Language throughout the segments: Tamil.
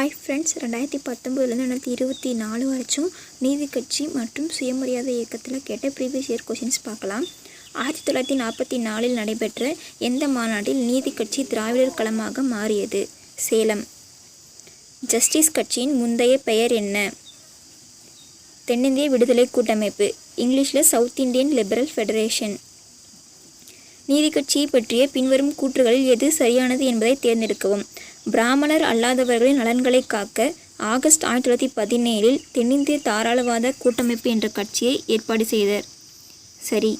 ஹாய் ஃப்ரெண்ட்ஸ் ரெண்டாயிரத்தி பத்தொம்பதுலேருந்து ரெண்டாயிரத்தி இருபத்தி நாலு வரைக்கும் நீதி கட்சி மற்றும் சுயமரியாதை இயக்கத்தில் கேட்ட ப்ரீவியஸ் இயர் கொஷின்ஸ் பார்க்கலாம். ஆயிரத்தி தொள்ளாயிரத்தி நாற்பத்தி நாலில் நடைபெற்ற எந்த மாநாட்டில் நீதி கட்சி திராவிடர் களமாக மாறியது? சேலம். ஜஸ்டிஸ் கட்சியின் முந்தைய பெயர் என்ன? தென்னிந்திய விடுதலை கூட்டமைப்பு இங்கிலீஷில் சவுத் இந்தியன் லிபரல் ஃபெடரேஷன் நீதி கட்சியை பற்றிய பின்வரும் கூற்றுகளில் எது சரியானது என்பதை தேர்ந்தெடுக்கவும். பிராமணர் அல்லாதவர்களின் நலன்களை காக்க ஆகஸ்ட் ஆயிரத்தி தொள்ளாயிரத்தி பதினேழில் தென்னிந்திய தாராளவாத கூட்டமைப்பு என்ற கட்சியை ஏற்பாடு செய்தார். சரி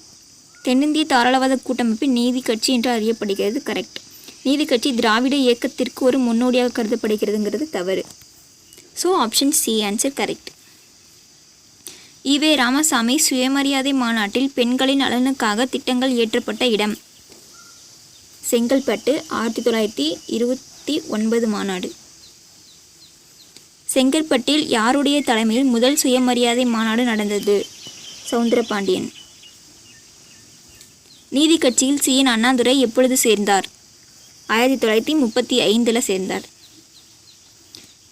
தென்னிந்திய தாராளவாத கூட்டமைப்பு நீதி கட்சி என்று அறியப்படுகிறது கரெக்ட் நீதி கட்சி திராவிட இயக்கத்திற்கு ஒரு முன்னோடியாக கருதப்படுகிறதுங்கிறது தவறு. So option C answer correct E V Ramasamy சுயமரியாதை மாநாட்டில் பெண்களின் நலனுக்காக திட்டங்கள் இயற்றப்பட்ட இடம். செங்கல்பட்டு ஆயிரத்தி தொள்ளாயிரத்தி இருபத்தி ஒன்பது மாநாடு. செங்கற்பட்டில் யாருடைய தலைமையில் முதல் சுயமரியாதை மாநாடு நடந்தது? சவுந்தரபாண்டியன். நீதி கட்சியில் சி. என். அண்ணாதுரை எப்பொழுது சேர்ந்தார்? ஆயிரத்தி தொள்ளாயிரத்தி முப்பத்தி ஐந்தில் சேர்ந்தார்.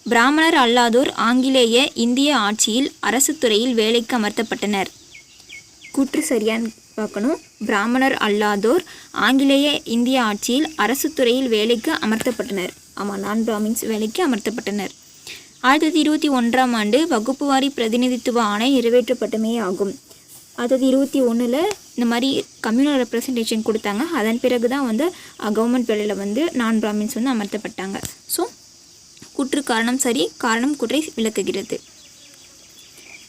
பிராமணர் அல்லாதோர் ஆங்கிலேய இந்திய ஆட்சியில் அரசு துறையில் வேலைக்கு அமர்த்தப்பட்டனர். கூற்று சரியான் பார்க்கணும். பிராமணர் அல்லாதோர் ஆங்கிலேய இந்திய ஆட்சியில் அரசு துறையில் வேலைக்கு அமர்த்தப்பட்டனர். ஆமாம் நான் பிராமின்ஸ் வேலைக்கு அமர்த்தப்பட்டனர். ஆயிரத்தி தொள்ளாயிரத்தி இருபத்தி ஒன்றாம் ஆண்டு வகுப்புவாரி பிரதிநிதித்துவ ஆணை நிறைவேற்றப்பட்டமே ஆகும். ஆயிரத்தி இருபத்தி ஒன்றில் இந்த மாதிரி கம்யூனல் ரெப்ரசன்டேஷன் கொடுத்தாங்க. அதன் பிறகு தான் வந்து கவர்மெண்ட் வேலையில் வந்து நான் பிராமின்ஸ் வந்து அமர்த்தப்பட்டாங்க. ஸோ குற்று காரணம் சரி காரணம் குற்றை விளக்குகிறது.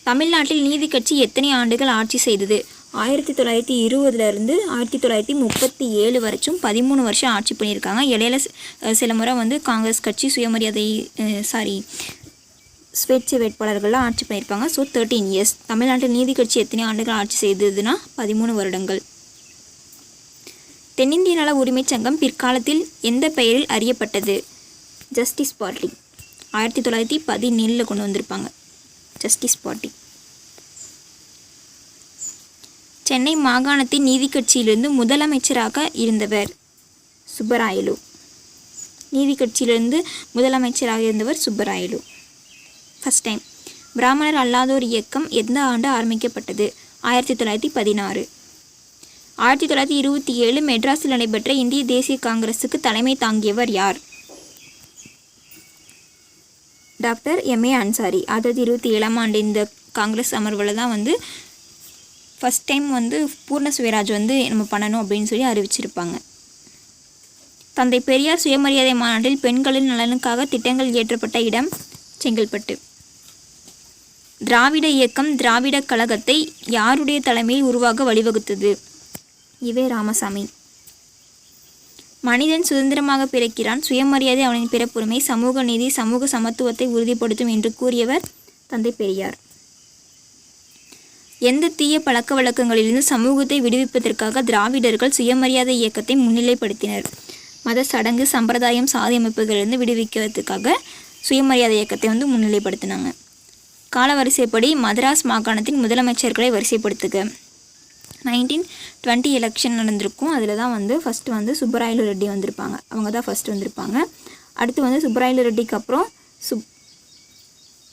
தமிழ்நாட்டில் நீதி கட்சி எத்தனை ஆண்டுகள் ஆட்சி செய்தது? ஆயிரத்தி தொள்ளாயிரத்தி இருபதுலேருந்து ஆயிரத்தி தொள்ளாயிரத்தி முப்பத்தி ஏழு வரைக்கும் பதிமூணு வருஷம் ஆட்சி பண்ணியிருக்காங்க. இடையில சில முறை வந்து காங்கிரஸ் கட்சி சுயமரியாதை சாரி சுயேட்சை வேட்பாளர்கள்லாம் ஆட்சி பண்ணியிருப்பாங்க. ஸோ தேர்ட்டீன் இயர்ஸ் தமிழ்நாட்டில் நீதி கட்சி எத்தனை ஆண்டுகள் ஆட்சி செய்ததுன்னா பதிமூணு வருடங்கள். தென்னிந்திய நல உரிமைச் சங்கம் பிற்காலத்தில் எந்த பெயரில் அறியப்பட்டது? ஜஸ்டிஸ் பார்ட்டி ஆயிரத்தி தொள்ளாயிரத்தி பதினேழில் கொண்டு வந்திருப்பாங்க. ஜஸ்டிஸ் பார்ட்டி சென்னை மாகாணத்தின் நீதி கட்சியிலிருந்து முதலமைச்சராக இருந்தவர் சுப்பராயலு. நீதி கட்சியிலிருந்து முதலமைச்சராக இருந்தவர் சுப்பராயலு. ஃபஸ்ட் டைம் பிராமணர் அல்லாதோர் இயக்கம் எந்த ஆண்டு ஆரம்பிக்கப்பட்டது? ஆயிரத்தி தொள்ளாயிரத்தி பதினாறு. ஆயிரத்தி தொள்ளாயிரத்தி இருபத்தி ஏழு மெட்ராஸில் நடைபெற்ற இந்திய தேசிய காங்கிரஸுக்கு தலைமை தாங்கியவர் யார்? Doctor M A Ansari. ஆயிரத்தி தொள்ளாயிரத்தி இருபத்தி ஏழாம் ஆண்டு இந்த காங்கிரஸ் அமர்வில் தான் வந்து ஃபஸ்ட் டைம் வந்து பூர்ண சுயராஜ் வந்து நம்ம பண்ணணும் அப்படின்னு சொல்லி அறிவிச்சிருப்பாங்க. தந்தை பெரியார் சுயமரியாதை மாநாட்டில் பெண்களின் நலனுக்காக திட்டங்கள் இயற்றப்பட்ட இடம் செங்கல்பட்டு. திராவிட இயக்கம் திராவிட கழகத்தை யாருடைய தலைமையில் உருவாக வழிவகுத்தது? இவே ராமசாமி. மனிதன் சுதந்திரமாக பிறக்கிறான் சுயமரியாதை அவனின் பிறப்புரிமை சமூக நீதி சமூக சமத்துவத்தை உறுதிப்படுத்தும் என்று கூறியவர் தந்தை பெரியார். எந்த தீய பழக்க வழக்கங்களிலிருந்து சமூகத்தை விடுவிப்பதற்காக திராவிடர்கள் சுயமரியாதை இயக்கத்தை முன்னிலைப்படுத்தினர். மத சடங்கு சம்பிரதாயம் சாதி அமைப்புகளிலிருந்து விடுவிக்கிறதுக்காக சுயமரியாதை இயக்கத்தை வந்து முன்னிலைப்படுத்தினாங்க. காலவரிசைப்படி மதராஸ் மாகாணத்தின் முதலமைச்சர்களை வரிசைப்படுத்துக. நைன்டீன் டுவெண்ட்டி எலெக்ஷன் நடந்திருக்கும். அதில் தான் வந்து ஃபஸ்ட்டு வந்து சுப்பராயலு ரெட்டி வந்திருப்பாங்க. அவங்க தான் ஃபஸ்ட்டு வந்திருப்பாங்க. அடுத்து வந்து சுப்பராயலு ரெட்டிக்கு அப்புறம் சுப்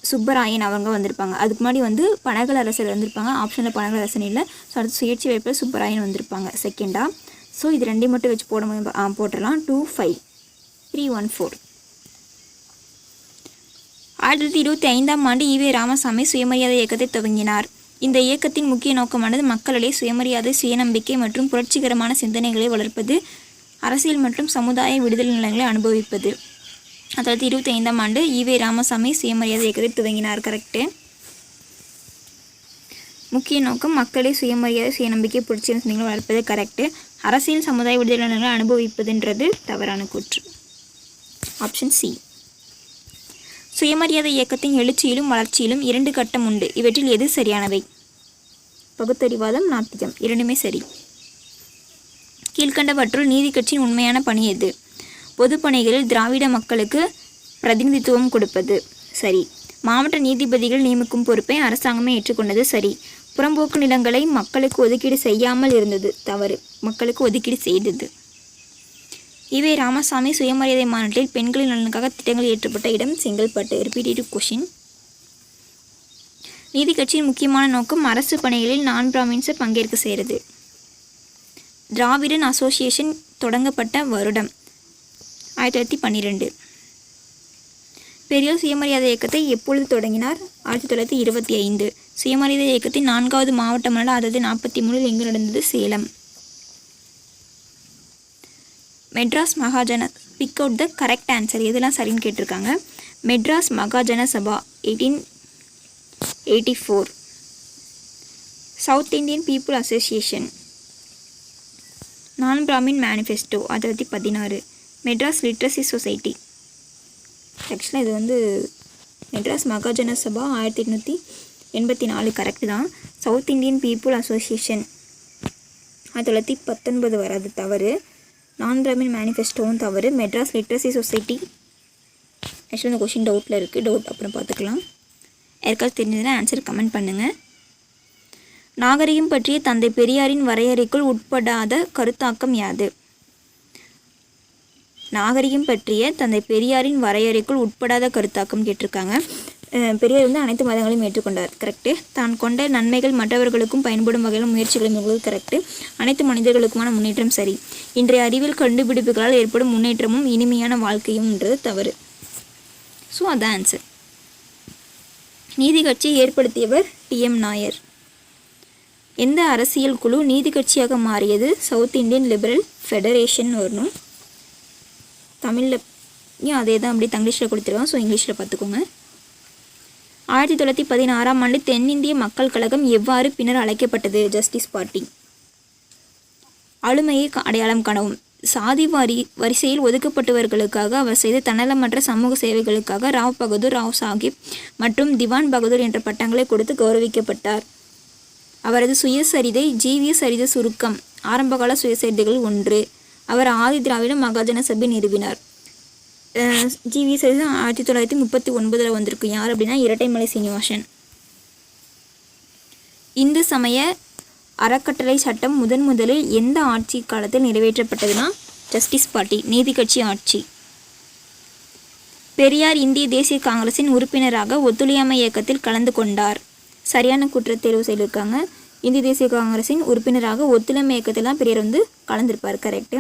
சுப்பராயன் அவங்க வந்திருப்பாங்க. அதுக்கு முன்னாடி வந்து பனகல் அரசர் வந்திருப்பாங்க. ஆப்ஷனில் பனகல் அரசன் இல்லை. ஸோ அடுத்து சுயேட்சை வாய்ப்பில் சுப்பராயன் வந்திருப்பாங்க. செகண்டாக ஸோ இது ரெண்டையும் மட்டும் வச்சு போட முடியும்? ஆ போட்டுடலாம். Two five three one four ஆயிரத்தி தொள்ளாயிரத்தி இருபத்தி ஐந்தாம் ஆண்டு ஈவே ராமசாமி சுயமரியாதை இயக்கத்தை துவங்கினார். இந்த இயக்கத்தின் முக்கிய நோக்கமானது மக்களிடையே சுயமரியாதை சுயநம்பிக்கை மற்றும் புரட்சிகரமான சிந்தனைகளை வளர்ப்பது அரசியல் மற்றும் சமுதாய விடுதலை நிலங்களை அனுபவிப்பது. அதாவது இருபத்தி ஐந்தாம் ஆண்டு ஈவே ராமசாமி சுயமரியாதை இயக்கத்தை துவங்கினார் கரெக்டு முக்கிய நோக்கம் மக்களை சுயமரியாதை சுயநம்பிக்கை புரட்சி சிந்தனைகளை வளர்ப்பது கரெக்டு அரசியல் சமுதாய விடுதலை அனுபவிப்பதுன்றது தவறான கூற்று. ஆப்ஷன் சி சுயமரியாதை இயக்கத்தின் எழுச்சியிலும் வளர்ச்சியிலும் இரண்டு கட்டம் உண்டு. இவற்றில் எது சரியானவை? பகுத்தறிவாதம் நாத்திகம். இரண்டுமே சரி. கீழ்கண்டவற்றுள் நீதி கட்சியின் உண்மையான பணி எது? பொதுப்பணிகளில் திராவிட மக்களுக்கு பிரதிநிதித்துவம் கொடுப்பது சரி. மாவட்ட நீதிபதிகள் நியமிக்கும் பொறுப்பை அரசாங்கமே ஏற்றுக்கொண்டது சரி. புறம்போக்கு நிலங்களை மக்களுக்கு ஒதுக்கீடு செய்யாமல் இருந்தது தவறு. மக்களுக்கு ஒதுக்கீடு செய்தது. இவை ராமசாமி சுயமரியாதை மாநாட்டில் பெண்களின் நலனுக்காக திட்டங்கள் ஏற்றப்பட்ட இடம் செங்கல்பட்டு. ரிப்பீட்டேட்டிவ் கொஷின் நீதி கட்சியின் முக்கியமான நோக்கம் அரசு பணிகளில் நான் பிராமின்ஸை பங்கேற்க செய்கிறது. திராவிடன் அசோசியேஷன் தொடங்கப்பட்ட வருடம். ஆயிரத்தி தொள்ளாயிரத்தி பன்னிரெண்டு. பெரியார் சுயமரியாதை இயக்கத்தை எப்பொழுது தொடங்கினார்? ஆயிரத்தி தொள்ளாயிரத்தி இருபத்தி ஐந்து. சுயமரியாதை இயக்கத்தின் நான்காவது மாவட்ட மாநாடு அதாவது நாற்பத்தி மூணில் எங்கு நடந்தது? Salem. Madras Mahajana pick out the correct answer இதெல்லாம் சரின்னு கேட்டிருக்காங்க? Madras Mahajana Sabha eighteen eighty four south Indian people association non Brahmin manifesto ஆயிரத்தி பதினாறு. Madras literacy society. ஆக்சுவலாக இது வந்து மெட்ராஸ் மகாஜன சபா ஆயிரத்தி எட்நூற்றி எண்பத்தி நாலு கரெக்டு தான். சவுத் இந்தியன் பீப்புள் அசோசியேஷன் ஆயிரத்தி தொள்ளாயிரத்தி பத்தொன்பது வராது தவறு. நான் பிராமின் மேனிஃபெஸ்டோவும் தவறு. Madras literacy society. ஆக்சுவலாக இந்த கொஷின் டவுட்டில் இருக்குது டவுட் அப்புறம் பார்த்துக்கலாம். யாருக்காவது தெரிஞ்சதுன்னா ஆன்சர் கமெண்ட் பண்ணுங்கள் நாகரிகம் பற்றிய தந்தை பெரியாரின் வரையறைக்குள் உட்படாத கருத்தாக்கம் யாது? நாகரிகம் பற்றிய தந்தை பெரியாரின் வரையறைக்குள் உட்படாத கருத்தாக்கம் கேட்டிருக்காங்க. பெரியார் வந்து அனைத்து மதங்களையும் ஏற்றுக்கொண்டார். கரெக்டு தான் கொண்ட நன்மைகள் மற்றவர்களுக்கும் பயன்படும் வகையில் முயற்சிகளை மேற்கொள்வது கரெக்டு அனைத்து மனிதர்களுக்குமான முன்னேற்றம் சரி. இன்றைய அறிவியல் கண்டுபிடிப்புகளால் ஏற்படும் முன்னேற்றமும் இனிமையான வாழ்க்கையும்ன்றது தவறு. ஸோ அதான் ஆன்சர் நீதி கட்சியை ஏற்படுத்தியவர் டிஎம் நாயர். எந்த அரசியல் குழு நீதி கட்சியாக மாறியது? சவுத் இந்தியன் லிபரல் ஃபெடரேஷன் வரணும். தமிழில் அதே தான் அப்படி தங்கிலீஷில் கொடுத்துருவோம் ஸோ இங்கிலீஷில் பார்த்துக்கோங்க. ஆயிரத்தி தொள்ளாயிரத்தி பதினாறாம் ஆண்டு தென்னிந்திய மக்கள் கழகம் எவ்வாறு பின்னர் அழைக்கப்பட்டது? ஜஸ்டிஸ் பார்ட்டி ஆளுமையை அடையாளம் காணவும். சாதி வாரி வரிசையில் ஒதுக்கப்பட்டவர்களுக்காக அவர் செய்த தன்னலமற்ற சமூக சேவைகளுக்காக ராவ் பகதூர் ராவ் சாஹிப் மற்றும் திவான் பகதூர் என்ற பட்டங்களை கொடுத்து கௌரவிக்கப்பட்டார். அவரது சுயசரிதை ஜீவிய சரித சுருக்கம். ஆரம்பகால சுயசரிதைகள் ஒன்று. அவர் ஆதி திராவிட மகாஜன சபை நிறுவினார். ஜி வி சரிதம் ஆயிரத்தி தொள்ளாயிரத்தி முப்பத்தி ஒன்பதில் வந்திருக்கு. யார் அப்படின்னா இரட்டைமலை சீனிவாசன். இந்து சமய அறக்கட்டளை சட்டம் முதன் முதலில் எந்த ஆட்சி காலத்தில் நிறைவேற்றப்பட்டதுன்னா ஜஸ்டிஸ் பார்ட்டி நீதி கட்சி ஆட்சி. பெரியார் இந்திய தேசிய காங்கிரசின் உறுப்பினராக ஒத்துழையாமை இயக்கத்தில் கலந்து கொண்டார். சரியான குற்றத்தேர்வு செய்திருக்காங்க. இந்திய தேசிய காங்கிரசின் உறுப்பினராக ஒத்துழைமை இயக்கத்தில் தான் பெரியார் வந்து கலந்திருப்பார் கரெக்டு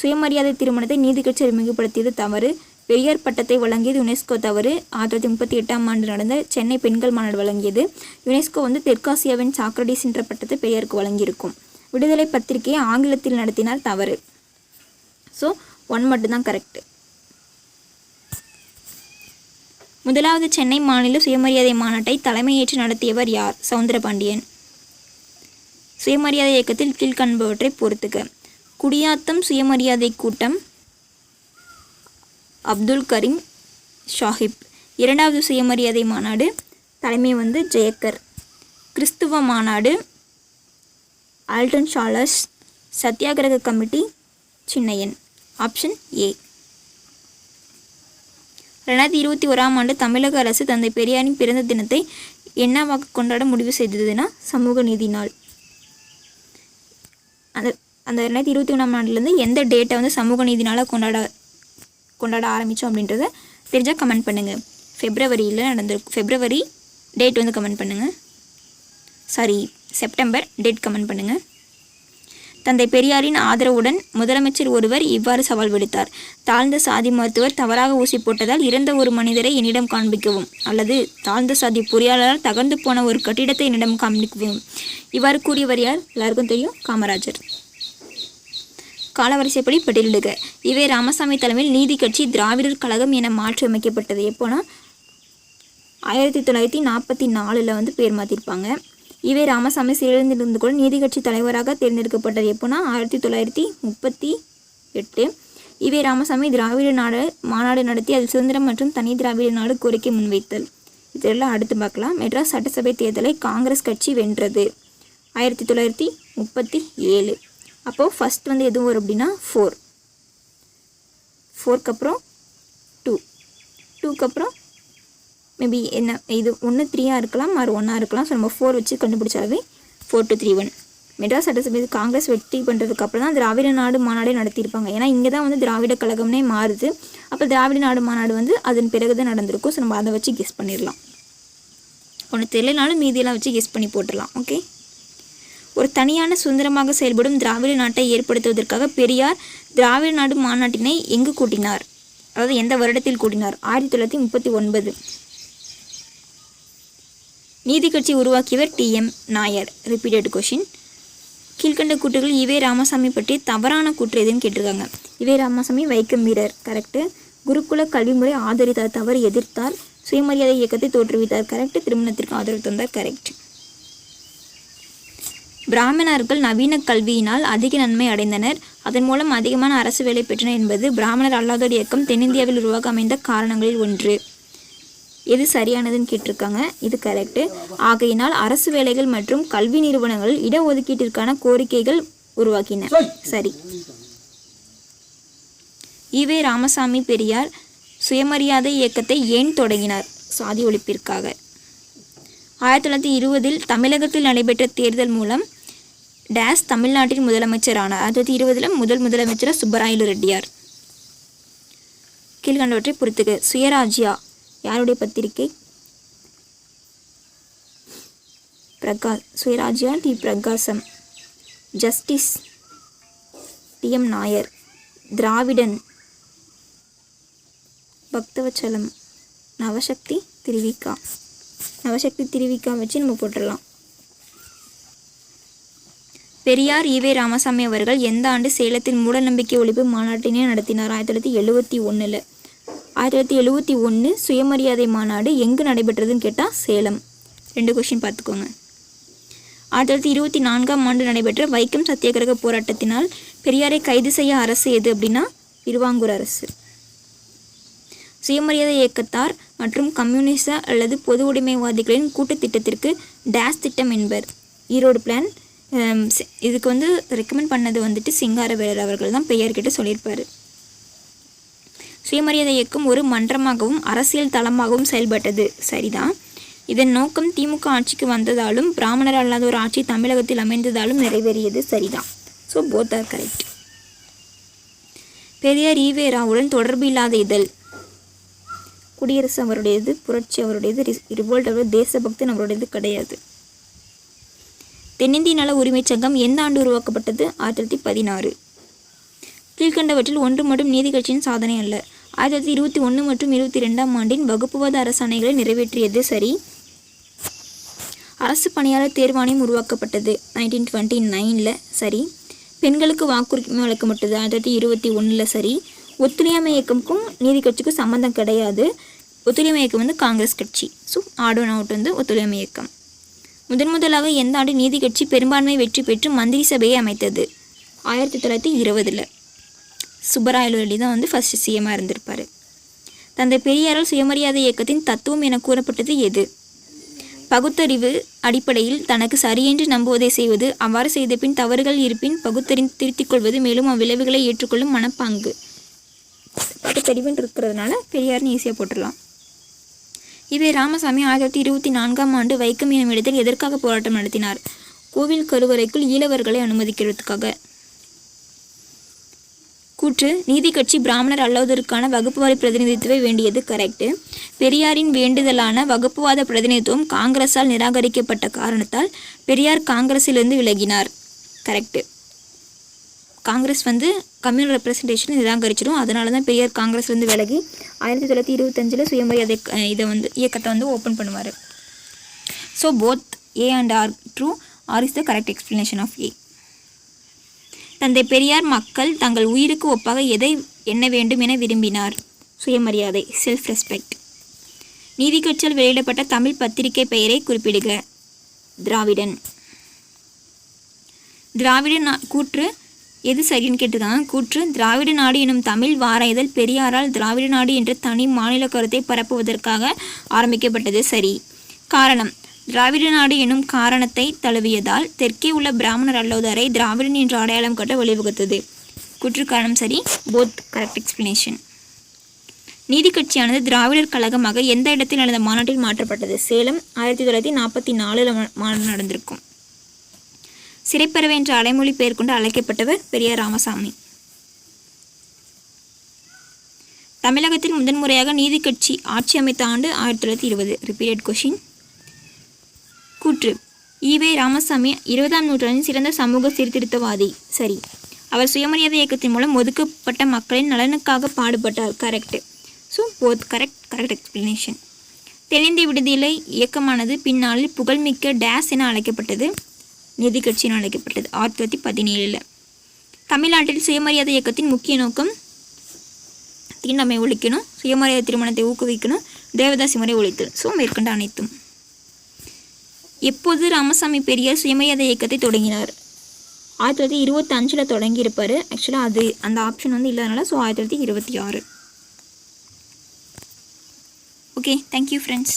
சுயமரியாதை திருமணத்தை நீதி கட்சி அறிமுகப்படுத்தியது தவறு. பெரியார் பட்டத்தை வழங்கியது யுனெஸ்கோ தவறு. ஆயிரத்தி தொள்ளாயிரத்தி முப்பத்தி எட்டாம் ஆண்டு நடந்த சென்னை பெண்கள் மாநாடு வழங்கியது. யுனெஸ்கோ வந்து தெற்காசியாவின் சாக்ரடிஸ் என்ற பட்டத்தை பெரியாருக்கு வழங்கியிருக்கும். விடுதலை பத்திரிகையை ஆங்கிலத்தில் நடத்தினார் தவறு. ஸோ ஒன் மட்டும்தான் கரெக்டு முதலாவது சென்னை மாநில சுயமரியாதை மாநாட்டை தலைமையேற்று நடத்தியவர் யார்? சவுந்தரபாண்டியன். சுயமரியாதை இயக்கத்தில் கீழ்காண்பவற்றை பொறுத்துக்க குடியாத்தம் சுயமரியாதை கூட்டம். அப்துல் கரீம் ஷாஹிப். இரண்டாவது சுயமரியாதை மாநாடு தலைமை வந்து ஜெயக்கர். கிறிஸ்துவ மாநாடு ஆல்டன் ஷாலஸ் Satyagraha committee Chinnaiyan. Option A. ரெண்டாயிரத்தி இருபத்தி ஓராம் ஆண்டு தமிழக அரசு தந்தை பெரியாரின் பிறந்த தினத்தை என்னவாக கொண்டாட முடிவு செய்ததுன்னா சமூக நீதி நாள். அந்த அந்த ரெண்டாயிரத்தி இருபத்தி ஒன்றாம் ஆண்டுலேருந்து எந்த டேட்டை வந்து சமூக நீதினால் கொண்டாட கொண்டாட ஆரம்பித்தோம் அப்படின்றத தெரிஞ்சால் கமெண்ட் பண்ணுங்கள் ஃபெப்ரவரியில் நடந்திருக்கும் ஃபெப்ரவரி டேட் வந்து கமெண்ட் பண்ணுங்கள் சாரி செப்டம்பர் டேட் கமெண்ட் பண்ணுங்கள் தந்தை பெரியாரின் ஆதரவுடன் முதலமைச்சர் ஒருவர் இவ்வாறு சவால் விடுத்தார். தாழ்ந்த சாதி மருத்துவர் தவறாக ஊசி போட்டதால் இறந்த ஒரு மனிதரை என்னிடம் காண்பிக்கவும் அல்லது தாழ்ந்த சாதி பொறியாளரால் தகர்ந்து போன ஒரு கட்டிடத்தை என்னிடம் காண்பிக்கவும். இவ்வாறு கூறியவர் யார்? எல்லாருக்கும் தெரியும் காமராஜர். காலவரிசைப்படி பட்டியலிடுக இவை ராமசாமி தலைமையில் நீதி கட்சி திராவிடர் கழகம் என மாற்றி அமைக்கப்பட்டது எப்போனா ஆயிரத்தி தொள்ளாயிரத்தி நாற்பத்தி நாலில் வந்து பேர் மாற்றிருப்பாங்க இவை ராமசாமி சிறையிலிருந்து கூட நீதி கட்சி தலைவராக தேர்ந்தெடுக்கப்பட்டது. எப்போனா ஆயிரத்தி தொள்ளாயிரத்தி முப்பத்தி எட்டு. இவே ராமசாமி திராவிட நாடு மாநாடு நடத்தி அதில் சுதந்திரம் மற்றும் தனி திராவிட நாடு கோரிக்கை முன்வைத்தல். இதெல்லாம் அடுத்து பார்க்கலாம். மெட்ராஸ் சட்டசபை தேர்தலை காங்கிரஸ் கட்சி வென்றது. ஆயிரத்தி தொள்ளாயிரத்தி முப்பத்தி ஏழு. அப்போது ஃபஸ்ட் வந்து எதுவும் வரும் அப்படின்னா ஃபோர் ஃபோர்க்கு அப்புறம் டூ டூக்கு அப்புறம் மேபி என்ன இது ஒன்று த்ரீயாக இருக்கலாம் ஆறு ஒன்றா இருக்கலாம். ஸோ நம்ம ஃபோர் வச்சு கண்டுபிடிச்சாவே four two three one Madras சட்டசபை காங்கிரஸ் வெற்றி பண்ணுறதுக்கு அப்புறம் தான் திராவிட நாடு மாநாடே நடத்தியிருப்பாங்க. ஏன்னா இங்கே தான் வந்து திராவிட கழகம்னே மாறுது. அப்போ திராவிட நாடு மாநாடு வந்து அதன் பிறகு தான் நடந்திருக்கும். ஸோ நம்ம அதை வச்சு கெஸ் பண்ணிடலாம். ஒன்று தெரியலனாலும் மீதியெல்லாம் வச்சு கெஸ் பண்ணி போட்டுடலாம். ஓகே ஒரு தனியான சுதந்திரமாக செயல்படும் திராவிட நாட்டை ஏற்படுத்துவதற்காக பெரியார் திராவிட நாடு மாநாட்டினை எங்கு கூட்டினார்? அதாவது எந்த வருடத்தில் கூட்டினார்? ஆயிரத்தி தொள்ளாயிரத்தி முப்பத்தி ஒன்பது. நீதி கட்சி உருவாக்கியவர் D M Nair. Repeated question கீழ்கண்ட கூற்றுகள் இவே ராமசாமி பற்றி தவறான கூற்று எதுன்னு கேட்டிருக்காங்க. இவே ராமசாமி வைக்கம் வீரர். கரெக்டு குருகுல கல்விமுறை ஆதரித்தார் தவறு எதிர்த்தார் சுயமரியாதை இயக்கத்தை தோற்றுவித்தார். கரெக்ட் திருமணத்திற்கு ஆதரவு தந்தார். கரெக்ட் பிராமணர்கள் நவீன கல்வியினால் அதிக நன்மை அடைந்தனர். அதன் மூலம் அதிகமான அரசு வேலை பெற்றனர் என்பது பிராமணர் அல்லாதோர் இயக்கம் தென்னிந்தியாவில் உருவாக அமைந்த காரணங்களில் ஒன்று. எது சரியானதுன்னு கேட்டிருக்காங்க. இது கரெக்டு ஆகையினால் அரசு வேலைகள் மற்றும் கல்வி நிறுவனங்கள் இடஒதுக்கீட்டிற்கான கோரிக்கைகள் உருவாக்கின. சரி. ஈவே ராமசாமி பெரியார் சுயமரியாதை இயக்கத்தை ஏன் தொடங்கினார்? சாதி ஒழிப்பிற்காக. ஆயிரத்தி தொள்ளாயிரத்தி இருபதில் தமிழகத்தில் நடைபெற்ற தேர்தல் மூலம் டேஸ் தமிழ்நாட்டின் முதலமைச்சர் ஆனார் ஆயிரத்தி தொள்ளாயிரத்தி இருபதில் முதல் முதலமைச்சராக சுப்பராயலு ரெட்டியார். கீழ்கண்டவற்றை பொறுத்துக சுயராஜ்யா யாருடைய பத்திரிகை? பிரகா Swarajya D. Prakasam. Justice D. M. Nair. Dravidan. Bhaktavatsalam. Navasakthi Thiruvika. Navasakthi Thiruvika வச்சு நம்ம போட்டுடலாம். பெரியார் ஈவே ராமசாமி அவர்கள் எந்த ஆண்டு சேலத்தில் மூடநம்பிக்கை ஒழிப்பு மாநாட்டினை நடத்தினார்? ஆயிரத்தி தொள்ளாயிரத்தி எழுபத்தி ஒன்றில் ஆயிரத்தி தொள்ளாயிரத்தி எழுபத்தி ஒன்று சுயமரியாதை மாநாடு எங்கு நடைபெற்றதுன்னு கேட்டால் சேலம். ரெண்டு கொஷின் பார்த்துக்கோங்க. ஆயிரத்தி தொள்ளாயிரத்தி இருபத்தி நான்காம் ஆண்டு நடைபெற்ற வைக்கம் சத்தியாகிரக போராட்டத்தினால் பெரியாரை கைது செய்ய அரசு எது அப்படின்னா திருவாங்கூர் அரசு. சுயமரியாதை இயக்கத்தார் மற்றும் கம்யூனிச அல்லது பொது உடைமைவாதிகளின் கூட்டுத் திட்டத்திற்கு டேஸ் திட்டம் என்பர். ஈரோடு பிளான் இதுக்கு வந்து ரெக்கமெண்ட் பண்ணது வந்துட்டு சிங்காரவேலர் அவர்கள் தான் பெரியார்கிட்ட சொல்லியிருப்பார். சுயமரியாதை இயக்கம் ஒரு மன்றமாகவும் அரசியல் தளமாகவும் செயல்பட்டது. சரிதான் இதன் நோக்கம் திமுக ஆட்சிக்கு வந்ததாலும் பிராமணர் அல்லாத ஒரு ஆட்சி தமிழகத்தில் அமைந்ததாலும் நிறைவேறியது சரிதான் so both R correct Periyar ஈவேராவுடன் தொடர்பு இல்லாத இதழ். குடியரசு அவருடையது புரட்சி அவருடையது ரிவோல்ட் அவருடைய தேசபக்தன் அவருடையது கிடையாது. தென்னிந்திய நல உரிமைச் சங்கம் எந்த ஆண்டு உருவாக்கப்பட்டது? ஆயிரத்தி தொள்ளாயிரத்தி பதினாறு. கீழ்கண்டவற்றில் ஒன்று மட்டும் நீதி கட்சியின் சாதனை அல்ல. ஆயிரத்தி தொள்ளாயிரத்தி இருபத்தி ஒன்று மற்றும் இருபத்தி ரெண்டாம் ஆண்டின் வகுப்புவாத அரசாணைகளை நிறைவேற்றியது சரி. அரசு பணியாளர் தேர்வாணையம் உருவாக்கப்பட்டது. நைன்டீன் டுவெண்ட்டி நைனில் சரி. பெண்களுக்கு வாக்குரிமை வழங்கப்பட்டது. ஆயிரத்தி தொள்ளாயிரத்தி இருபத்தி ஒன்றில் சரி. ஒத்துழையாமை இயக்கமுக்கும் நீதி கட்சிக்கும் சம்மந்தம் கிடையாது. ஒத்துழையாமை இயக்கம் வந்து காங்கிரஸ் கட்சி. ஸோ ஆடோன் அவுட் வந்து ஒத்துழையாமை இயக்கம். முதன் முதலாக எந்த ஆண்டு நீதி கட்சி பெரும்பான்மை வெற்றி பெற்று மந்திரி சபையை அமைத்தது? ஆயிரத்தி தொள்ளாயிரத்தி இருபதில். சுப்பராயலு ரெட்டி தான் வந்து ஃபஸ்ட்டு சிஎம்மாக இருந்திருப்பார். தந்தை பெரியாரால் சுயமரியாதை இயக்கத்தின் தத்துவம் என கூறப்பட்டது எது? பகுத்தறிவு அடிப்படையில் தனக்கு சரியென்று நம்புவதை செய்வது அவ்வாறு செய்த பின் தவறுகள் இருப்பின் பகுத்தறிந்து திருத்திக் கொள்வது மேலும் அவ்விளைவுகளை ஏற்றுக்கொள்ளும் மனப்பாங்கு. பகுத்தறிவுன்னு இருக்கிறதுனால பெரியார்னு ஈஸியாக போட்டுடலாம். இவை ராமசாமி ஆயிரத்தி தொள்ளாயிரத்தி இருபத்தி நான்காம் ஆண்டு வைக்கம் எனும் இடத்தில் எதற்காக போராட்டம் நடத்தினார்? கோவில் கருவறைக்குள் ஈழவர்களை அனுமதிக்கிறதுக்காக. கூற்று நீதி கட்சி பிராமணர் அல்லாததற்கான வகுப்புவாரி பிரதிநிதித்துவை வேண்டியது கரெக்டு பெரியாரின் வேண்டுதலான வகுப்புவாத பிரதிநிதித்துவம் காங்கிரஸால் நிராகரிக்கப்பட்ட காரணத்தால் பெரியார் காங்கிரஸிலிருந்து விலகினார். கரெக்டு காங்கிரஸ் வந்து கம்யூனல் ரெப்ரசன்டேஷன் நிராகரிச்சிடும் அதனால தான் பெரியார் காங்கிரஸ்லேருந்து விலகி ஆயிரத்தி தொள்ளாயிரத்தி இருபத்தஞ்சில் சுயமரியாதை இதை வந்து இயக்கத்தை வந்து ஓப்பன் பண்ணுவார். So both A and R true R is the correct explanation of A தந்தை பெரியார் மக்கள் தங்கள் உயிருக்கு ஒப்பாக எதை எண்ண வேண்டும் என விரும்பினார். சுயமரியாதை செல்ஃப் ரெஸ்பெக்ட் நீதி கட்சியால் வெளியிடப்பட்ட தமிழ் பத்திரிகை பெயரை குறிப்பிடுக. திராவிடன். திராவிட நா கூற்று எது சரின்னு கேட்டிருக்காங்க கூற்று திராவிட நாடு எனும் தமிழ் வார இதழ் பெரியாரால் திராவிட நாடு என்ற தனி மாநில கருத்தை பரப்புவதற்காக ஆரம்பிக்கப்பட்டது சரி. காரணம் திராவிட நாடு எனும் காரணத்தை தழுவியதால் தெற்கே உள்ள பிராமணர் அல்லோதரை திராவிடன் என்ற அடையாளம் கட்ட வழிவகுத்தது. குற்று காரணம் சரி போத் கரெக்ட் எக்ஸ்பிளனேஷன் நீதி கட்சியானது திராவிடர் கழகமாக எந்த இடத்தில் நடந்த மாநாட்டில் மாற்றப்பட்டது? சேலம் ஆயிரத்தி தொள்ளாயிரத்தி நாற்பத்தி நாலில் மாநாடு நடந்திருக்கும். சிறைப்பறவை என்ற அலைமொழி பெயர் கொண்டு அழைக்கப்பட்டவர் பெரியார் ராமசாமி. தமிழகத்தில் முதன்முறையாக நீதி கட்சி ஆட்சி அமைத்த ஆண்டு ஆயிரத்தி தொள்ளாயிரத்தி இருபது. ரிப்பீட்டட் கொஷின் ஈவே ராமசாமி இருபதாம் நூற்றாண்டின் சிறந்த சமூக சீர்திருத்தவாதி. சரி அவர் சுயமரியாதை இயக்கத்தின் மூலம் ஒதுக்கப்பட்ட மக்களின் நலனுக்காக பாடுபட்டார். Correct so both correct correct explanation தென்னிந்திய விடுதலை இயக்கமானது பின்னாளில் புகழ்மிக்க டேஸ் என அழைக்கப்பட்டது. நிதி கட்சி என அழைக்கப்பட்டது. ஆயிரத்தி தொள்ளாயிரத்தி பதினேழில். தமிழ்நாட்டில் சுயமரியாதை இயக்கத்தின் முக்கிய நோக்கம்? தீண்டாமை ஒழிக்கணும் சுயமரியாதை திருமணத்தை ஊக்குவிக்கணும் தேவதாசி முறை ஒழித்தல். ஸோ மேற்கொண்ட அனைத்தும். எப்போது ராமசாமி பெரியார் சுயமரியாதை இயக்கத்தை தொடங்கினார்? ஆயிரத்தி தொள்ளாயிரத்தி இருபத்தஞ்சில் தொடங்கியிருப்பார். ஆக்சுவலாக அது அந்த ஆப்ஷன் வந்து இல்லாதனால ஸோ ஆயிரத்தி தொள்ளாயிரத்தி இருபத்தி ஆறு. Okay thank you friends